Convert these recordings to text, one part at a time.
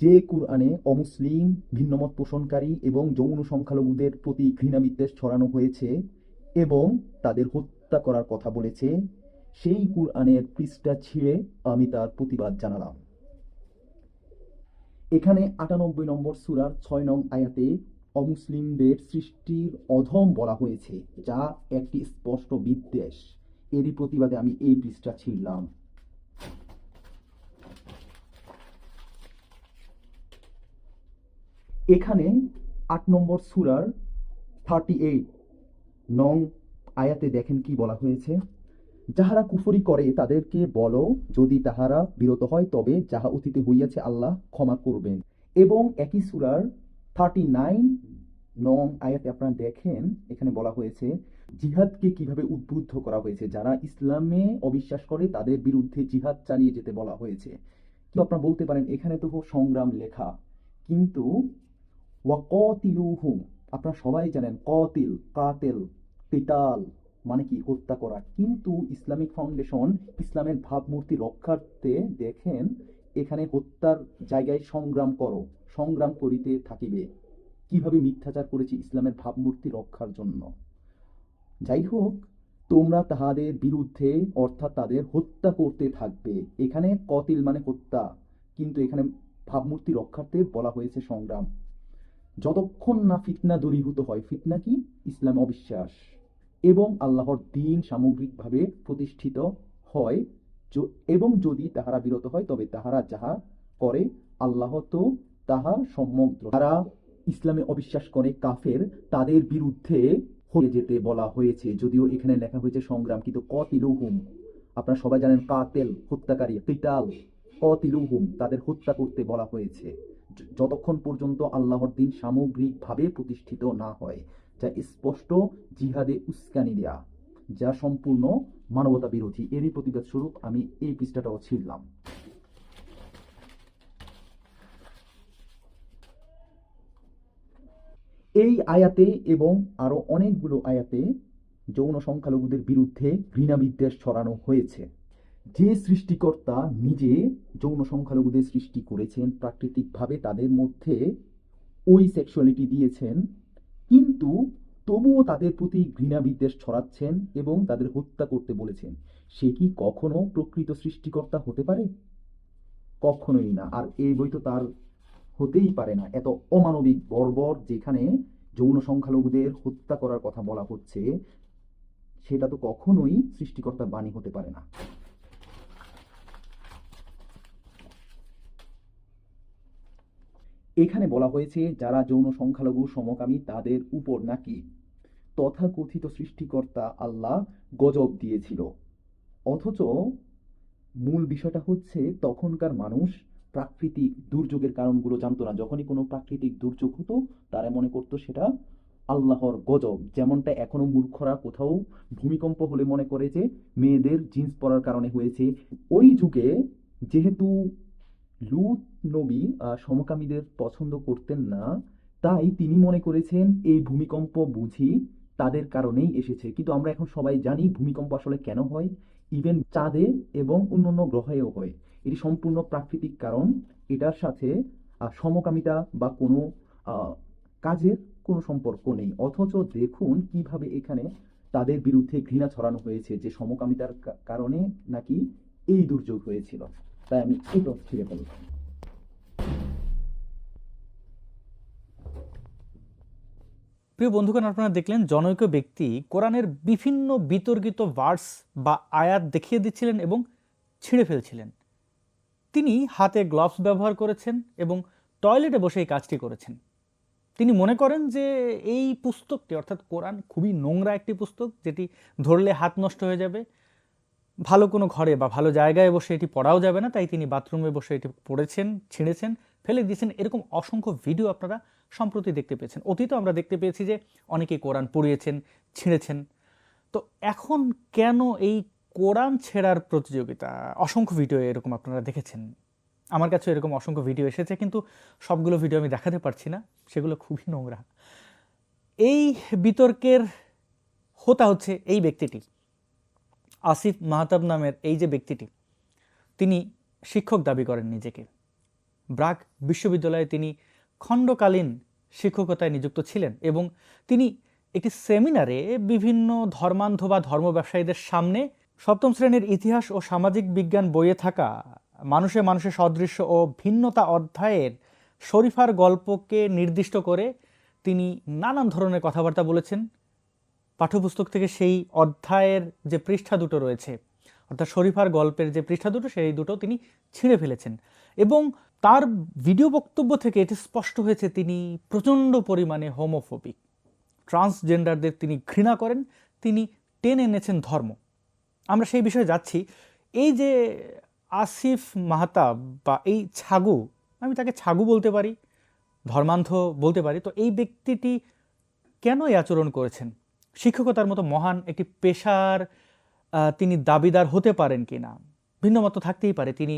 যে কুরআনে অমুসলিম ভিন্নমত পোষণকারী এবং যৌন সংখ্যালঘুদের প্রতি ঘৃণা বিদ্বেষ ছড়ানো হয়েছে এবং তাদের হত্যা করার কথা বলেছে, সেই কুরআনের পৃষ্ঠা ছিঁড়ে আমি তার প্রতিবাদ জানালাম। এখানে আটানব্বই নম্বর সুরার ছয় নং আয়াতে অমুসলিমদের সৃষ্টির অধম বলা হয়েছে, যা একটি স্পষ্ট বিদ্বেষ। এরই প্রতিবাদে আমি এই পৃষ্ঠা ছিঁড়লাম। এখানে আট নম্বর সুরার থার্টি এইট নং আয়াতে দেখেন কি বলা হয়েছে, যাহারা কুফরি করে তাদেরকে বলো, যদি তাহারা বিরত হয়, তবে যাহা অতীতে হইয়াছে আল্লাহ ক্ষমা করবেন। এবং একই সুরার থার্টি নাইন নং আয়াতে আপনারা দেখেন, এখানে বলা হয়েছে, জিহাদকে কীভাবে উদ্বুদ্ধ করা হয়েছে? যারা ইসলামে অবিশ্বাস করে, তাদের বিরুদ্ধে জিহাদ চালিয়ে যেতে বলা হয়েছে। তো আপনারা বলতে পারেন, এখানে তো সংগ্রাম লেখা, কিন্তু ওয়াকতিলুহুম, আপনারা সবাই জানেন কতিল, কাতেল, কিতাল মানে কি? হত্যা করা। কিন্তু ইসলামিক ফাউন্ডেশন ইসলামের ভাবমূর্তি রক্ষার্থে দেখেন এখানে হত্যার জায়গায় সংগ্রাম করো, সংগ্রাম করিতে থাকিবে। কীভাবে মিথ্যাচার করেছে ইসলামের ভাবমূর্তি রক্ষার জন্য? যাই হোক, তোমরা তাহাদের বিরুদ্ধে অর্থাৎ তাদের হত্যা করতে থাকবে। এখানে কতিল মানে হত্যা, কিন্তু এখানে ভাবমূর্তি রক্ষার্থে বলা হয়েছে সংগ্রাম। যতক্ষণ না ফিতনা দূরীভূত হয়, ফিতনা কি? ইসলাম অবিশ্বাস। এবং আল্লাহর দিন সামগ্রিকভাবে প্রতিষ্ঠিত হয় এবং যদি তাহারা বিরত হয়, তবে তাহারা যাহা করে, আল্লাহ তো তাহা সম্যক তারা ইসলামে অবিশ্বাস করে কাফের, তাদের বিরুদ্ধে হয়ে যেতে বলা হয়েছে। যদিও এখানে লেখা হয়েছে সংগ্রাম, কিন্তু কতিলুহুম। আপনারা সবাই জানেন কাতেল, হত্যাকারী, কিতাল, কতিলুহুম, তাদের হত্যা করতে বলা হয়েছে। যতক্ষণ পর্যন্ত আল্লাহর দিন সামগ্রিকভাবে প্রতিষ্ঠিত না হয়, যা স্পষ্ট জিহাদে উস্কানি দেয়া, যা সম্পূর্ণ মানবতা বিরোধী এরই প্রতিবাদ স্বরূপ আমি এই পৃষ্ঠাটাও ছিঁড়লাম। এই আয়াতে এবং আরও অনেকগুলো আয়াতে যৌন সংখ্যালঘুদের বিরুদ্ধে ঘৃণা বিদ্বেষ ছড়ানো হয়েছে। যে সৃষ্টিকর্তা নিজে যৌন সংখ্যালঘুদের সৃষ্টি করেছেন, প্রাকৃতিকভাবে তাদের মধ্যে ওই সেক্সুয়ালিটি দিয়েছেন, কিন্তু তবুও তাদের প্রতি ঘৃণা বিদ্বেষ ছড়াচ্ছেন এবং তাদের হত্যা করতে বলেছেন। সে কি কখনো প্রকৃত সৃষ্টিকর্তা হতে পারে? কখনোই না। আর এই বই তো তার হতেই পারে না। এত অমানবিক বর্বর যেখানে যৌন সংখ্যালঘুদের হত্যা করার কথা বলা হচ্ছে, সেটা তো কখনোই সৃষ্টিকর্তার বাণী হতে পারে না। এখানে বলা হয়েছে, যারা যৌন সংখ্যালঘু সমকামী, তাদের উপর নাকি তথাকথিত সৃষ্টিকর্তা আল্লাহ গজব দিয়েছিল। অথচ মূল বিষয়টা হচ্ছে, তখনকার মানুষ প্রাকৃতিক দুর্যোগের কারণগুলো জানতো না। যখনই কোনো প্রাকৃতিক দুর্যোগ হতো, তারা মনে করতো সেটা আল্লাহর গজব। যেমনটা এখনও মূর্খরা কোথাও ভূমিকম্প হলে মনে করে যে, মেয়েদের জিন্স পরার কারণে হয়েছে। ওই যুগে যেহেতু লুত নবী সমকামীদের পছন্দ করতেন না। তাই তিনি মনে করেছেন, এই ভূমিকম্প বুঝি তাদের কারণেই এসেছে। কিন্তু আমরা এখন সবাই জানি ভূমিকম্প আসলে কেন হয়। ইভেন চাঁদে এবং অন্যান্য গ্রহেও হয়। এটি সম্পূর্ণ প্রাকৃতিক কারণ। এটার সাথে সমকামিতা বা কোনো কাজের কোনো সম্পর্ক নেই। অথচ দেখুন কীভাবে এখানে তাদের বিরুদ্ধে ঘৃণা ছড়ানো হয়েছে। যে সমকামিতার কারণে নাকি এই দুর্যোগ হয়েছিল। তাই আমি এটা ছিঁড়ে ফেললাম প্রিয় বন্ধুগণ, আপনারা দেখলেন জনৈক ব্যক্তি কোরআনের বিভিন্ন বিতর্কিত ভার্স বা আয়াত দেখিয়ে দিচ্ছিলেন এবং ছিঁড়ে ফেলছিলেন। তিনি হাতে গ্লাভস ব্যবহার করেছেন এবং টয়লেটে বসে এই কাজটি করেছেন। তিনি মনে করেন যে এই পুস্তকটি, অর্থাৎ কোরআন খুবই নোংরা একটি পুস্তক, যেটি ধরলে হাত নষ্ট হয়ে যাবে। ভালো কোনো ঘরে বা ভালো জায়গায় বসে এটি পড়াও যাবে না, তাই তিনি বাথরুমে বসে এটি পড়েছেন, ছিঁড়েছেন, ফেলে দিয়েছেন। এরকম অসংখ্য ভিডিও আপনারা সম্প্রতি দেখতে পেয়েছেন। অতীতও আমরা দেখতে পেয়েছি যে অনেকে কোরআন পড়িয়েছেন, ছিঁড়েছেন। তো এখন কেন এই কোরআন ছেঁড়ার প্রতিযোগিতা? অসংখ্য ভিডিও এরকম আপনারা দেখেছেন। আমার কাছে এরকম অসংখ্য ভিডিও এসেছে, কিন্তু সবগুলো ভিডিও আমি দেখাতে পারছি না, সেগুলো খুবই নোংরা। এই বিতর্কের হোতা হচ্ছে এই ব্যক্তিটি। আসিফ মাহতাব নামের এই যে ব্যক্তিটি, তিনি শিক্ষক দাবি করেন নিজেকে। ব্রাক বিশ্ববিদ্যালয়ে তিনি খণ্ডকালীন শিক্ষকতায় নিযুক্ত ছিলেন এবং তিনি একটি সেমিনারে বিভিন্ন ধর্মান্ধ বা ধর্ম ব্যবসায়ীদের সামনে সপ্তম শ্রেণির ইতিহাস ও সামাজিক বিজ্ঞান বইয়ে থাকা মানুষে মানুষের সদৃশ্য ও ভিন্নতা অধ্যায়ের শরীফার গল্পকে নির্দিষ্ট করে তিনি নানান ধরনের কথাবার্তা বলেছেন। পাঠ্যপুস্তক থেকে সেই অধ্যায়ের যে পৃষ্ঠা দুটো রয়েছে, অর্থাৎ শরীফার গল্পের যে পৃষ্ঠা দুটো, সেই দুটো তিনি ছিঁড়ে ফেলেছেন। এবং তার ভিডিও বক্তব্য থেকে এটি স্পষ্ট হয়েছে, তিনি প্রচণ্ড পরিমাণে হোমোফোবিক ট্রান্সজেন্ডারদের তিনি ঘৃণা করেন, তিনি টেনে এনেছেন ধর্ম। আমরা সেই বিষয়ে যাচ্ছি। এই যে আসিফ মাহতাব বা এই ছাগু, আমি তাকে ছাগু বলতে পারি, ধর্মান্ধ বলতে পারি, তো এই ব্যক্তিটি কেন এই আচরণ করেছেন? শিক্ষকতার মতো মহান একটি পেশার তিনি দাবিদার হতে পারেন কি না? ভিন্ন মত থাকতেই পারে। তিনি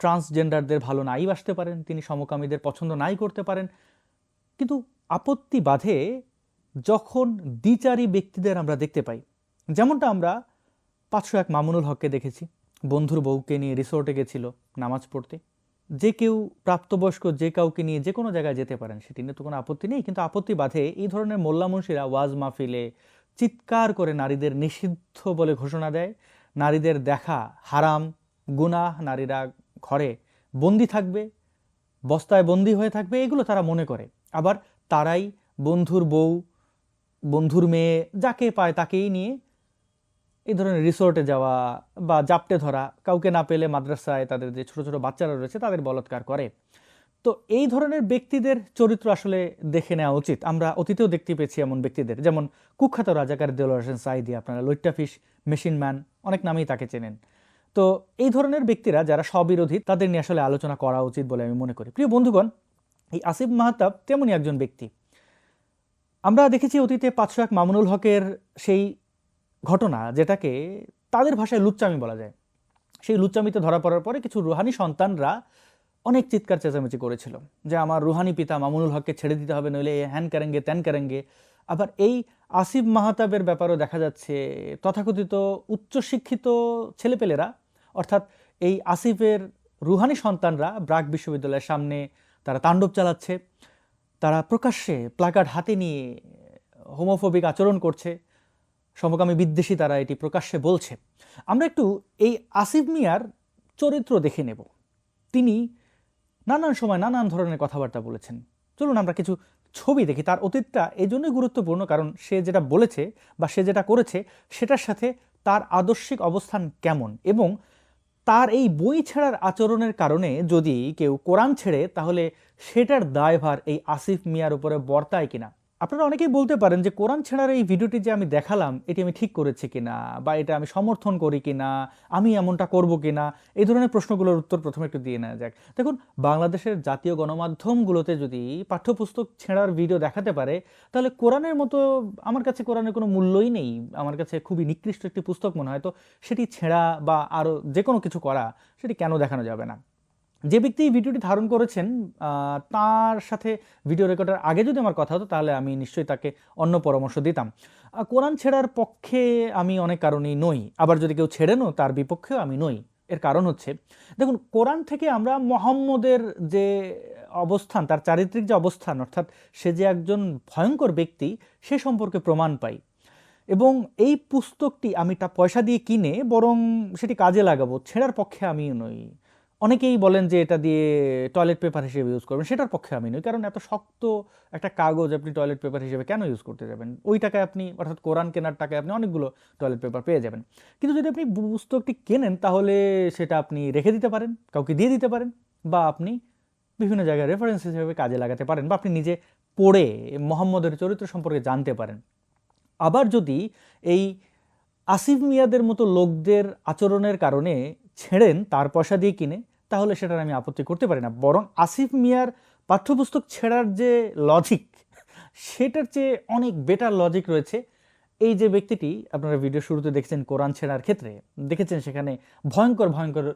ট্রান্সজেন্ডারদের ভালো নাই বাসতে পারেন, তিনি সমকামীদের পছন্দ নাই করতে পারেন। কিন্তু আপত্তি বাধে যখন দ্বিচারী ব্যক্তিদের আমরা দেখতে পাই। যেমনটা আমরা পাঁচশো এক মামুনুল হককে দেখেছি। বন্ধুর বউকে নিয়ে রিসোর্টে গেছিল নামাজ পড়তে। যে কেউ প্রাপ্তবয়স্ক যে কাউকে নিয়ে যে কোনো জায়গায় যেতে পারেন, সেটি নিয়ে তো কোনো আপত্তি নেই, কিন্তু আপত্তি বাধে এই ধরনের মোল্লা মুন্সিরা ওয়াজ মাহফিলে চিৎকার করে নারীদের নিষিদ্ধ বলে ঘোষণা দেয়। নারীদের দেখা হারাম, গুনাহ নারীরা ঘরে বন্দি থাকবে, বস্তায় বন্দি হয়ে থাকবে, এগুলো তারা মনে করে। আবার তারাই বন্ধুর বউ, বন্ধুর মেয়ে, যাকে পায় তাকেই নিয়ে এই ধরনের রিসোর্টে যাওয়া বা জাপটে ধরা, কাউকে না পেলে মাদ্রাসায় তাদের যে ছোট ছোট বাচ্চারা রয়েছে তাদের বলৎকার করে। তো এই ধরনের ব্যক্তিদের চরিত্র আসলে দেখে নেওয়া উচিত। আমরা অতীতেও দেখতে পেয়েছি এমন ব্যক্তিদের, যেমন কুখ্যাত রাজাকার দেলোয়ার হোসেন সাইদি আপনারা লইট্টাফিস, মেশিন ম্যান, অনেক নামেই তাকে চেনেন। তো এই ধরনের ব্যক্তিরা যারা স্ববিরোধী, তাদের নিয়ে আসলে আলোচনা করা উচিত বলে আমি মনে করি। প্রিয় বন্ধুগণ, এই আসিফ মাহতাব তেমনই একজন ব্যক্তি। আমরা দেখেছি অতীতে পাঁচশো এক মামুনুল হকের সেই ঘটনা যেটাকে তাদের ভাষায় লুচ্চামি বলা যায়। সেই লুচ্চামিতে ধরা পড়ার পরে কিছু রুহানি সন্তানরা অনেক চিৎকার চেঁচামেচি করেছিল যে, আমার রুহানি পিতা মামুনুল হককে ছেড়ে দিতে হবে, নইলে হ্যান কারেঙ্গে ত্যান কারেঙ্গে আবার এই আসিফ মাহাতাবের ব্যাপারেও দেখা যাচ্ছে, তথাকথিত উচ্চশিক্ষিত ছেলেপেলেরা, অর্থাৎ এই আসিফের রুহানি সন্তানরা ব্রাক বিশ্ববিদ্যালয়ের সামনে তারা তাণ্ডব চালাচ্ছে, তারা প্রকাশ্যে প্লাকার্ড হাতে নিয়ে হোমোফোবিক আচরণ করছে। সমকামী বিদ্বেষী তারা এটি প্রকাশ্যে বলছে। আমরা একটু এই আসিফ মিয়ার চরিত্র দেখে নেব। তিনি নানান সময় নানান ধরনের কথাবার্তা বলেছেন। চলুন আমরা কিছু ছবি দেখি। তার অতীতটা এই জন্যই গুরুত্বপূর্ণ, কারণ সে যেটা বলেছে বা সে যেটা করেছে, সেটার সাথে তার আদর্শিক অবস্থান কেমন? এবং তার এই বই ছেড়ার আচরণের কারণে যদি কেউ কোরআন ছেড়ে, তাহলে সেটার দায়ভার এই আসিফ মিয়ার উপরে বর্তায় কিনা? আপনারা অনেকেই বলতে পারেন যে কোরআন ছেঁড়ার এই ভিডিওটি যে আমি দেখালাম, এটি আমি ঠিক করেছি কিনা বা এটা আমি সমর্থন করি কিনা, আমি এমনটা করব কিনা, এই ধরনের প্রশ্নগুলোর উত্তর প্রথমে একটু দিয়ে নেওয়া যাক। দেখুন, বাংলাদেশের জাতীয় গণমাধ্যমগুলোতে যদি পাঠ্যপুস্তক ছেঁড়ার ভিডিও দেখাতে পারে, তাহলে কোরআনের মতো আমার কাছে কোরআনের কোনো মূল্যই নেই। আমার কাছে খুবই নিকৃষ্ট একটি পুস্তক মনে হয়। তো সেটি ছেঁড়া বা আরও যে কোনো কিছু করা, সেটি কেন দেখানো যাবে না? যে ব্যক্তি ভিডিওটি ধারণ করেছেন তার সাথে ভিডিও রেকর্ডের আগে যদি আমার কথা হতো, তাহলে আমি নিশ্চয়ই তাকে অন্য পরামর্শ দিতাম। কোরআন ছেড়ার পক্ষে আমি অনেক কারণেই নই। আবার যদি কেউ ছেড়ে নো তার বিপক্ষেও আমি নই। এর কারণ হচ্ছে, দেখুন, কোরআন থেকে আমরা মোহাম্মদের যে অবস্থান, তার চারিত্রিক যে অবস্থান, অর্থাৎ সে যে একজন ভয়ঙ্কর ব্যক্তি, সে সম্পর্কে প্রমাণ পাই। এবং এই পুস্তকটি আমি তা পয়সা দিয়ে কিনে, বরং সেটি কাজে লাগাবো। ছেঁড়ার পক্ষে আমি নই। অনেকেই বলেন যে এটা দিয়ে টয়লেট পেপার হিসেবে ইউজ করবেন। সেটার পক্ষে আমি নই, কারণ এত শক্ত একটা কাগজ আপনি টয়লেট পেপার হিসেবে কেন ইউজ করতে যাবেন? ওই টাকায় আপনি, অর্থাৎ কোরআন কেনার টাকায় আপনি অনেকগুলো টয়লেট পেপার পেয়ে যাবেন। কিন্তু যদি আপনি পুস্তকটি কেনেন, তাহলে সেটা আপনি রেখে দিতে পারেন, কাউকে দিয়ে দিতে পারেন, বা আপনি বিভিন্ন জায়গায় রেফারেন্স হিসেবে কাজে লাগাতে পারেন, বা আপনি নিজে পড়ে মোহাম্মদের চরিত্র সম্পর্কে জানতে পারেন। আবার যদি এই আসিফ মিয়াদের মতো লোকদের আচরণের কারণে ছেড়েন, তার পয়সা দিয়ে কিনে, তাহলে সেটার আমি আপত্তি করতে পারি না। বরং আসিফ মিয়ার পাঠ্যপুস্তক ছেঁড়ার যে লজিক সেটার চেয়ে অনেক বেটার লজিক রয়েছে। এই যে ব্যক্তিটি, আপনারা ভিডিও শুরুতে দেখছেন কোরআন ছেঁড়ার ক্ষেত্রে, দেখেছেন সেখানে ভয়ঙ্কর ভয়ঙ্কর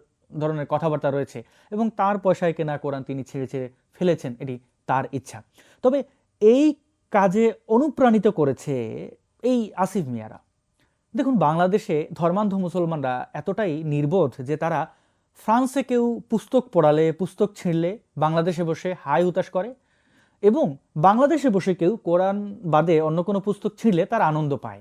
ধরনের কথাবার্তা রয়েছে এবং তার পয়সায় কেনা কোরআন তিনি ছেড়ে ছেড়ে ফেলেছেন, এটি তার ইচ্ছা। তবে এই কাজে অনুপ্রাণিত করেছে এই আসিফ মিয়ারা। দেখুন, বাংলাদেশে ধর্মান্ধ মুসলমানরা এতটাই নির্বোধ যে তারা ফ্রান্সে কেউ পুস্তক পড়ালে, পুস্তক ছিঁড়লে বাংলাদেশে বসে হাই হুতাশ করে এবং বাংলাদেশে বসে কেউ কোরআন বাদে অন্য কোনো পুস্তক ছিঁড়লে তার আনন্দ পায়।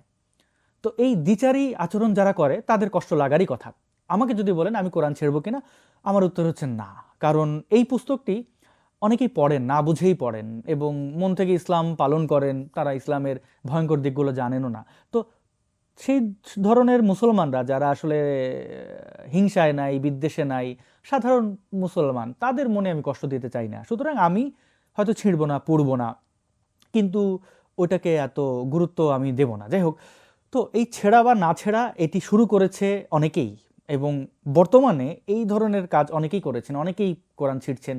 তো এই দ্বিচারী আচরণ যারা করে, তাদের কষ্ট লাগারই কথা। আমাকে যদি বলেন, আমি কোরআন ছেড়বো কিনা আমার উত্তর হচ্ছে না। কারণ এই পুস্তকটি অনেকেই পড়েন, না বুঝেই পড়েন এবং মন থেকে ইসলাম পালন করেন, তারা ইসলামের ভয়ঙ্কর দিকগুলো জানেনও না। তো সেই ধরনের মুসলমানরা যারা আসলে হিংসায় নাই, বিদ্বেষে নাই, সাধারণ মুসলমান, তাদের মনে আমি কষ্ট দিতে চাই না। সুতরাং আমি হয়তো ছিঁড়ব না, পুড়ব না, কিন্তু ওটাকে এত গুরুত্ব আমি দেব না। যাই হোক, তো এই ছেঁড়া বা না ছেঁড়া এটি শুরু করেছে অনেকেই এবং বর্তমানে এই ধরনের কাজ অনেকেই করেছেন, অনেকেই কোরআন ছিঁড়ছেন,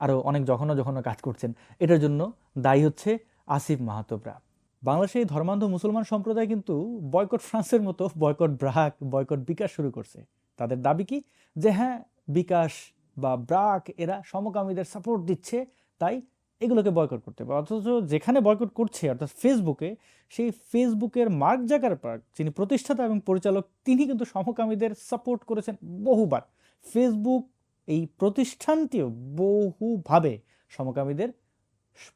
আরও অনেক জঘন্য জঘন্য কাজ করছেন। এটার জন্য দায়ী হচ্ছে আসিফ মাহাতবরা। বাংলাদেশে এই ধর্মান্ধ মুসলমান সম্প্রদায় কিন্তু বয়কট ফ্রান্সের মতো, বয়কট ব্রাক, বয়কট বিকাশ শুরু করছে। তাদের দাবি কি? যে হ্যাঁ বিকাশ বা ব্রাক এরা সমকামীদের সাপোর্ট দিচ্ছে, তাই এগুলোকে বয়কট করতে হবে। অথচ যেখানে বয়কট করছে, অর্থাৎ ফেসবুকে সেই ফেসবুকের মার্ক জাকার পার্ক যিনি প্রতিষ্ঠাতা এবং পরিচালক, তিনি কিন্তু সমকামীদের সাপোর্ট করেছেন বহুবার। ফেসবুক এই প্রতিষ্ঠানটিও বহুভাবে সমকামীদের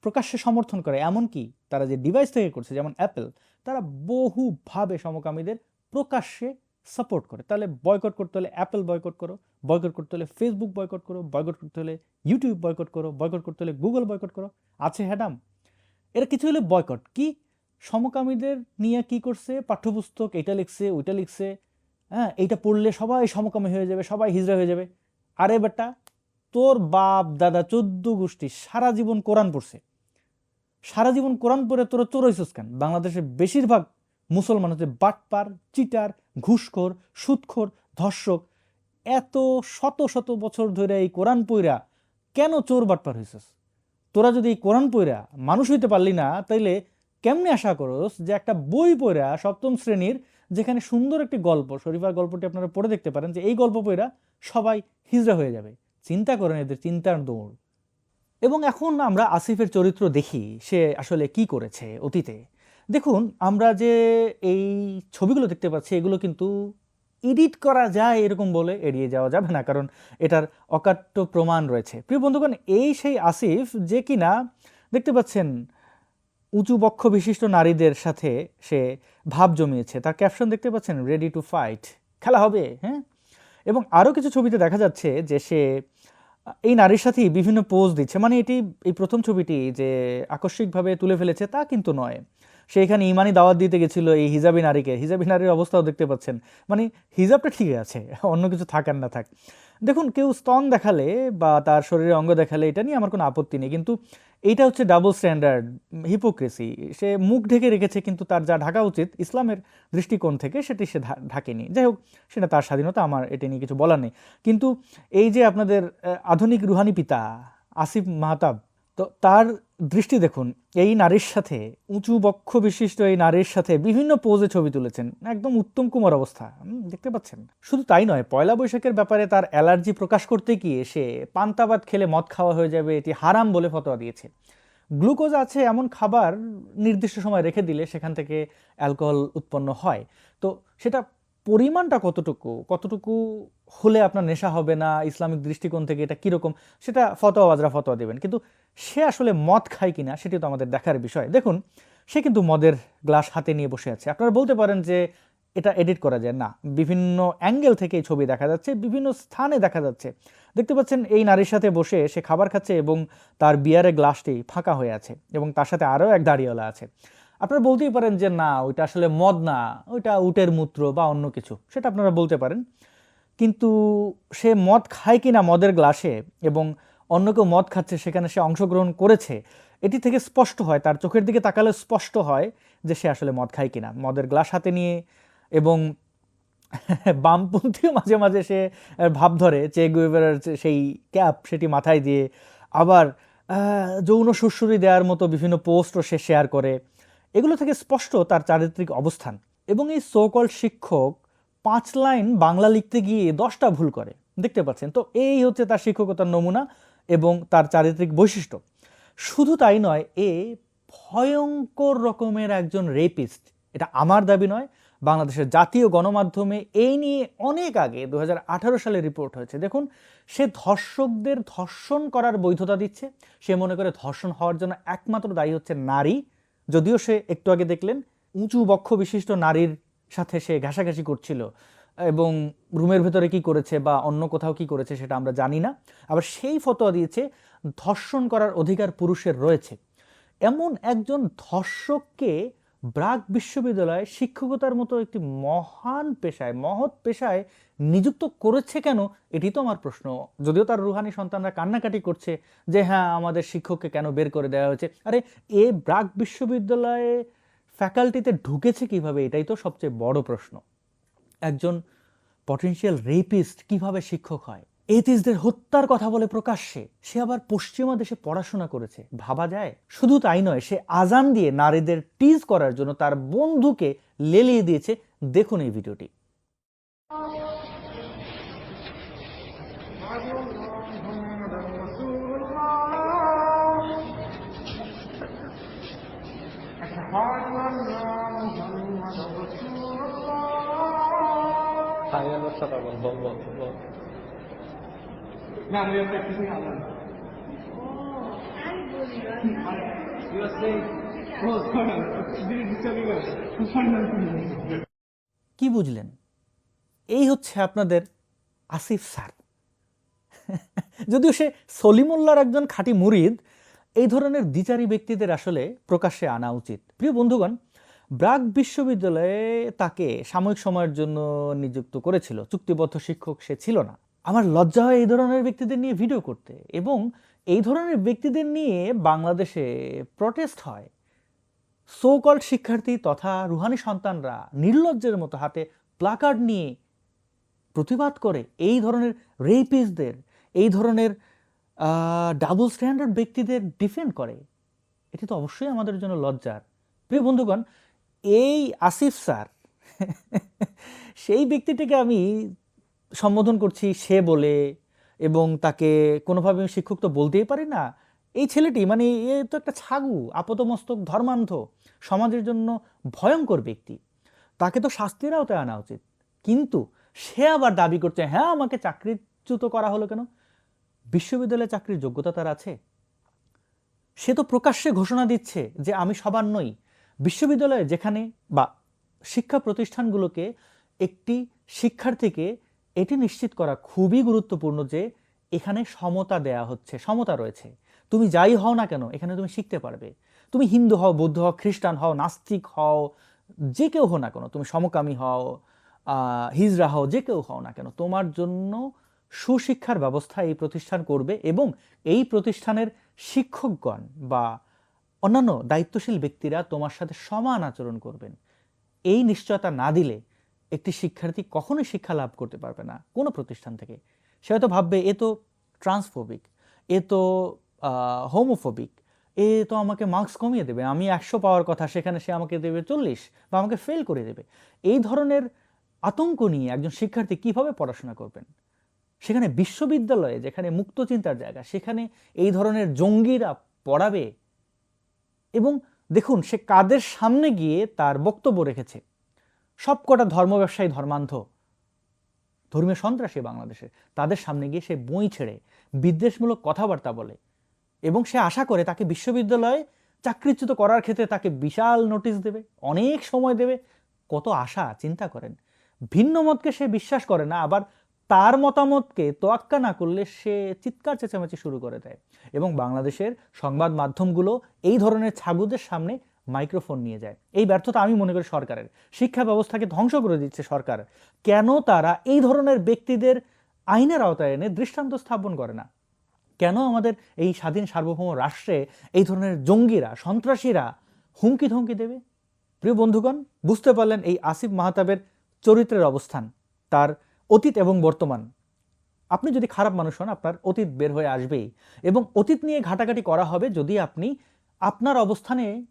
প্রকাশ্যে সমর্থন করে। এমনকি তারা যে ডিভাইস থেকে করছে, যেমন অ্যাপেল তারা বহুভাবে সমকামীদের প্রকাশ্যে সাপোর্ট করে। তাহলে বয়কট করতে হলে অ্যাপেল বয়কট করো বয়কট করতে হলে ফেসবুক বয়কট করো বয়কট করতে হলে ইউটিউব বয়কট করো বয়কট করতে হলে গুগল বয়কট করো। আছে হ্যাডাম। এরা কিছু হলে বয়কট কি? সমকামীদের নিয়ে কি করছে? পাঠ্যপুস্তক, এটা লিখছে, ওইটা লিখছে। হ্যাঁ এইটা পড়লে সবাই সমকামী হয়ে যাবে, সবাই হিজড়া হয়ে যাবে। আরে বেটা, তোর বাপ, দাদা, চোদ্দ গোষ্ঠী সারা জীবন কোরআন পড়ছে। সারা জীবন কোরআন পড়ে তোরা চোর হইছিস কেন? বাংলাদেশের বেশিরভাগ মুসলমান হচ্ছে বাটপার, চিটার, ঘুষখোর, সুদখোর, ধর্ষক। এত শত শত বছর ধরে এই কোরআন পইরা কেন চোর বাটপার হয়েছিস তোরা যদি এই কোরআন পইরা মানুষ হইতে পারলি না, তাইলে কেমনে আশা করস যে একটা বই পইরা সপ্তম শ্রেণির যেখানে সুন্দর একটি গল্প, শরীফার গল্পটি আপনারা পড়ে দেখতে পারেন যে এই গল্প পইরা সবাই হিজড়া হয়ে যাবে। চিন্তা করেন এদের চিন্তার দৌড়। এবং এখন আমরা আসিফের চরিত্র দেখি, সে আসলে কি করেছে অতীতে। দেখুন, আমরা যে এই ছবিগুলো দেখতে পাচ্ছি, এগুলো কিন্তু এডিট করা যায় এরকম বলে এড়িয়ে যাওয়া যাবে না, কারণ এটার অকাট্য প্রমাণ রয়েছে। প্রিয় বন্ধুগণ, এই সেই আসিফ যে কিনা দেখতে পাচ্ছেন, উঁচু বক্ষ বিশিষ্ট নারীদের সাথে সে ভাব জমিয়েছে। তার ক্যাপশন দেখতে পাচ্ছেন রেডি টু ফাইট খেলা হবে হ্যাঁ? এবং আরও কিছু ছবিতে দেখা যাচ্ছে যে সে এই নারীর সাথেই বিভিন্ন পোজ দিচ্ছে। মানে এটি, এই প্রথম ছবিটি যে আকস্মিকভাবে তুলে ফেলেছে তা কিন্তু নয়। সে এখানে ইমানি দাওয়াত দিতে গেছিল এই হিজাবি নারীকে। হিজাবি নারীর অবস্থাও দেখতে পাচ্ছেন। মানে হিজাবটা ঠিক আছে, অন্য কিছু থাক আর না থাক। দেখুন, কেউ স্তন দেখালে বা তার শরীরের অঙ্গ দেখালে এটা নিয়ে আমার কোনো আপত্তি নেই, কিন্তু এইটা হচ্ছে ডাবল স্ট্যান্ডার্ড হিপোক্রেসি সে মুখ ঢেকে রেখেছে, কিন্তু তার যা ঢাকা উচিত ইসলামের দৃষ্টিকোণ থেকে সেটি সে ঢাকেনি। যাই হোক, সেটা তার স্বাধীনতা, আমার এটা নিয়ে কিছু বলার নেই। কিন্তু এই যে আপনাদের আধুনিক রুহানি পিতা আসিফ মাহতাব, তো তার দৃষ্টি দেখুন, এই নারীর সাথে, উঁচু বক্ষ বিশিষ্ট এই নারীর সাথে বিভিন্ন পোজে ছবি তুলেছেন, একদম উত্তম কুমার অবস্থা দেখতে পাচ্ছেন। শুধু তাই নয়, পয়লা বৈশাখের ব্যাপারে তার অ্যালার্জি প্রকাশ করতে গিয়ে সে পান্তাবাদ খেলে মদ খাওয়া হয়ে যাবে, এটি হারাম বলে ফতোয়া দিয়েছে। গ্লুকোজ আছে এমন খাবার নির্দিষ্ট সময় রেখে দিলে সেখান থেকে অ্যালকোহল উৎপন্ন হয়। তো সেটা পরিমাণটা কতটুকু কতটুকু হলে আপনার নেশা হবে না, ইসলামিক দৃষ্টিকোণ থেকে এটা কীরকম, সেটা ফতোয়াবাজরা ফতোয়া দেবেন। কিন্তু সে আসলে মদ খায় কিনা, সেটি তো আমাদের দেখার বিষয়। দেখুন, সে কিন্তু মদের গ্লাস হাতে নিয়ে বসে আছে। আপনারা বলতে পারেন যে এটা এডিট করা যায়। না, বিভিন্ন অ্যাঙ্গেল থেকে ছবি দেখা যাচ্ছে, বিভিন্ন স্থানে দেখা যাচ্ছে। দেখতে পাচ্ছেন, এই নারীর সাথে বসে সে খাবার খাচ্ছে এবং তার বিয়ারের গ্লাসটি ফাঁকা হয়ে আছে এবং তার সাথে আরও এক দাঁড়িয়েওয়ালা আছে। আপনারা বলতেই পারেন যে, না, ওইটা আসলে মদ না, ওইটা উটের মূত্র বা অন্য কিছু। সেটা আপনারা বলতে পারেন। কিন্তু সে মদ খায় কি না মদের গ্লাসে এবং অন্য কেউ মদ খাচ্ছে সেখানে সে অংশগ্রহণ করেছে, এটি থেকে স্পষ্ট হয়, তার চোখের দিকে তাকালে স্পষ্ট হয় যে সে আসলে মদ খায় কিনা। মদের গ্লাস হাতে নিয়ে এবং বামপন্থীও মাঝে মাঝে সে ভাব ধরে চে গুয়েভারের যে সেই ক্যাপ সেটি মাথায় দিয়ে আবার যৌন সুশ্রুরি দেওয়ার মতো বিভিন্ন পোস্টও সে শেয়ার করে। এগুলো থেকে স্পষ্ট তার চারিত্রিক অবস্থান এবং এই সোকল শিক্ষক পাঁচ লাইন বাংলা লিখতে গিয়ে দশটা ভুল করে। দেখতে পাচ্ছেন? তো এই হচ্ছে তার শিক্ষকতার নমুনা এবং তার চারিত্রিক বৈশিষ্ট্য। শুধু তাই নয়, এ ভয়ঙ্কর রকমের একজন রেপিস্ট এটা আমার দাবি নয়, বাংলাদেশের জাতীয় গণমাধ্যমে এই নিয়ে অনেক আগে দু হাজার আঠারো সালে রিপোর্ট হয়েছে। দেখুন, সে ধর্ষকদের ধর্ষণ করার বৈধতা দিচ্ছে। সে মনে করে ধর্ষণ হওয়ার জন্য একমাত্র দায়ী হচ্ছে নারী। যদিও সে একটু আগে দেখলেন, উঁচু বক্ষ বিশিষ্ট নারীর সাথে সে ঘাসাঘাসি করছিল। এবং রুমের ভেতরে কি করেছে বা অন্য কোথাও কি করেছে সেটা আমরা জানি না। আবার সেই ফতোয়া দিয়েছে, ধর্ষণ করার অধিকার পুরুষের রয়েছে। এমন একজন ধর্ষককে ব্রাক বিশ্ববিদ্যালয়ে শিক্ষকতার মতো একটি মহান পেশায়, মহৎ পেশায় নিযুক্ত করেছে কেন? এটি তো আমার প্রশ্ন। যদিও তার রুহানি সন্তানরা কান্নাকাটি করছে যে হ্যাঁ আমাদের শিক্ষককে কেন বের করে দেওয়া হয়েছে? আরে, এ ব্রাক বিশ্ববিদ্যালয়ে ফ্যাকাল্টিতে ঢুকেছে কীভাবে, এটাই তো সবচেয়ে বড় প্রশ্ন। একজন পটেনশিয়াল রেপিস্ট কীভাবে শিক্ষক হয়? এথিসদের হত্যার কথা বলে প্রকাশ্যে, সে আবার পশ্চিমা দেশে পড়াশোনা করেছে। ভাবা যায়? শুধু তাই নয়, সে আজান দিয়ে নারীদের টিজ করার জন্য তার বন্ধুকে লেলিয়ে দিয়েছে। দেখুন এই ভিডিওটি। কি বুঝলেন? এই হচ্ছে আপনাদের আসিফ স্যার। যদিও সে সলিমুল্লার একজন খাঁটি মুরিদ এই ধরনের দ্বিচারী ব্যক্তিদের আসলে প্রকাশ্যে আনা উচিত। প্রিয় বন্ধুগণ ব্রাক বিশ্ববিদ্যালয়ে তাকে সাময়িক সময়ের জন্য নিযুক্ত করেছিল। চুক্তিবদ্ধ শিক্ষক সে ছিল না। আমার লজ্জা হয় এই ধরনের ব্যক্তিদের নিয়ে ভিডিও করতে এবং এই ধরনের ব্যক্তিদের নিয়ে বাংলাদেশে প্রটেস্ট হয়। সোকল্ড শিক্ষার্থী তথা রুহানি সন্তানরা নির্লজ্জের মতো হাতে প্লাকার্ড নিয়ে প্রতিবাদ করে। এই ধরনের রেপিসদের এই ধরনের ডাবল স্ট্যান্ডার্ড ব্যক্তিদের ডিফেন্ড করে। এটি তো অবশ্যই আমাদের জন্য লজ্জার। প্রিয় বন্ধুগণ, এই আসিফ স্যার, সেই ব্যক্তিটিকে আমি সম্বোধন করছি সে বলে, এবং তাকে কোনোভাবে আমি শিক্ষক তো বলতেই পারি না। এই ছেলেটি মানে এ তো একটা ছাগু আপাতমস্তক ধর্মান্ধ, সমাজের জন্য ভয়ঙ্কর ব্যক্তি। তাকে তো শাস্তির আওতায় আনা উচিত। কিন্তু সে আবার দাবি করছে হ্যাঁ আমাকে চাকরিচ্যুত করা হলো কেন? বিশ্ববিদ্যালয়ে চাকরির যোগ্যতা তার আছে। সে তো প্রকাশ্যে ঘোষণা দিচ্ছে যে আমি সবার নই। বিশ্ববিদ্যালয়ে যেখানে বা শিক্ষা প্রতিষ্ঠানগুলোকে একটি শিক্ষার্থীকে এটি নিশ্চিত করা খুবই গুরুত্বপূর্ণ যে এখানে সমতা দেয়া হচ্ছে, সমতা রয়েছে। তুমি যাই হও না কেন, এখানে তুমি শিখতে পারবে। তুমি হিন্দু হও, বৌদ্ধ হও, খ্রিস্টান হও, নাস্তিক হও, যে কেউ হও না কেন, তুমি সমকামী হও হিজড়া হও, যে কেউ হও না কেন, তোমার জন্য সুশিক্ষার ব্যবস্থা এই প্রতিষ্ঠান করবে এবং এই প্রতিষ্ঠানের শিক্ষকগণ বা অন্যান্য দায়িত্বশীল ব্যক্তিরা তোমার সাথে সমান আচরণ করবেন। এই নিশ্চয়তা না দিলে একটি শিক্ষার্থী কখনোই শিক্ষা লাভ করতে পারবে না কোনো প্রতিষ্ঠান থেকে। সে হয়তো ভাববে, এ তো ট্রান্সফোবিক, এ তো হোমোফোবিক, এ তো আমাকে মার্কস কমিয়ে দেবে, আমি একশো পাওয়ার কথা, সেখানে সে আমাকে দেবে চল্লিশ বা আমাকে ফেল করে দেবে। এই ধরনের আতঙ্ক নিয়ে একজন শিক্ষার্থী কীভাবে পড়াশোনা করবেন? সেখানে বিশ্ববিদ্যালয়ে যেখানে মুক্ত চিন্তার জায়গা, সেখানে এই ধরনের জঙ্গিরা পড়াবে। এবং দেখুন, সে কাদের সামনে গিয়ে তার বক্তব্য রেখেছে। সবকটা ধর্ম ব্যবসায়ী ধর্মান্ধ, ধর্মীয় সন্ত্রাসী বাংলাদেশে তাদের সামনে গিয়ে সে বই ছেড়ে, বিদ্বেষমূলক কথাবার্তা বলে। এবং সে আশা করে তাকে বিশ্ববিদ্যালয়ে চাকরিচ্যুত করার ক্ষেত্রে তাকে বিশাল নোটিশ দেবে, অনেক সময় দেবে। কত আশা, চিন্তা করেন। ভিন্ন মতকে সে বিশ্বাস করে না, আবার তার মতামতকে তোয়াক্কা না করলে সে চিৎকার চেঁচামেচি শুরু করে দেয় এবং বাংলাদেশের সংবাদ মাধ্যমগুলো এই ধরনের ছাগুদের সামনে মাইক্রোফোন নিয়ে যায়। এই ব্যর্থতা আমি মনে করি সরকারের। শিক্ষা ব্যবস্থাকে ধ্বংস করে দিচ্ছে সরকার। কেন তারা এই ধরনের ব্যক্তিদের আইনের আওতায় এনে দৃষ্টান্ত স্থাপন করে না? কেন আমাদের এই স্বাধীন সার্বভৌম রাষ্ট্রে এই ধরনের জঙ্গিরা, সন্ত্রাসীরা হুমকি ধমকি দেবে? প্রিয় বন্ধুগণ, বুঝতে পারলেন এই আসিফ মাহতাবের চরিত্রের অবস্থান। তার অতীত এবং বর্তমান। আপনি যদি খারাপ মানুষ হন, আপনার অতীত বের হয়ে আসবেই। এবং অতীত নিয়ে ঘাটাঘাটি করা হবে যদি আপনি আপনার অবস্থানে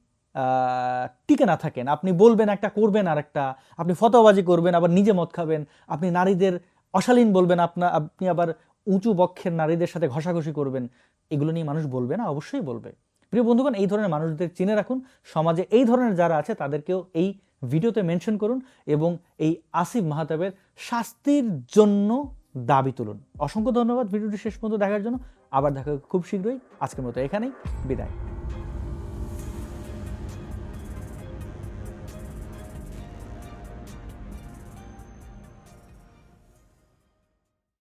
টিকে না থাকেন। আপনি বলবেন একটা, করবেন আর একটা আপনি ফতোবাজি করবেন, আবার নিজে মদ খাবেন। আপনি নারীদের অশালীন বলবেন আপনার আপনি আবার উঁচু বক্ষের নারীদের সাথে ঘষাঘষি করবেন। এগুলো নিয়ে মানুষ বলবে না, অবশ্যই বলবে। প্রিয় বন্ধুগণ, এই ধরনের মানুষদের চিনে রাখুন। সমাজে এই ধরনের যারা আছে, তাদেরকেও এই ভিডিওতে মেনশন করুন এবং এই আসিফ মাহাতাবের শাস্তির জন্য দাবি তুলুন। অসংখ্য ধন্যবাদ ভিডিওটি শেষ পর্যন্ত দেখার জন্য। আবার দেখা খুব শীঘ্রই। আজকের মতো এখানেই। বিদায়।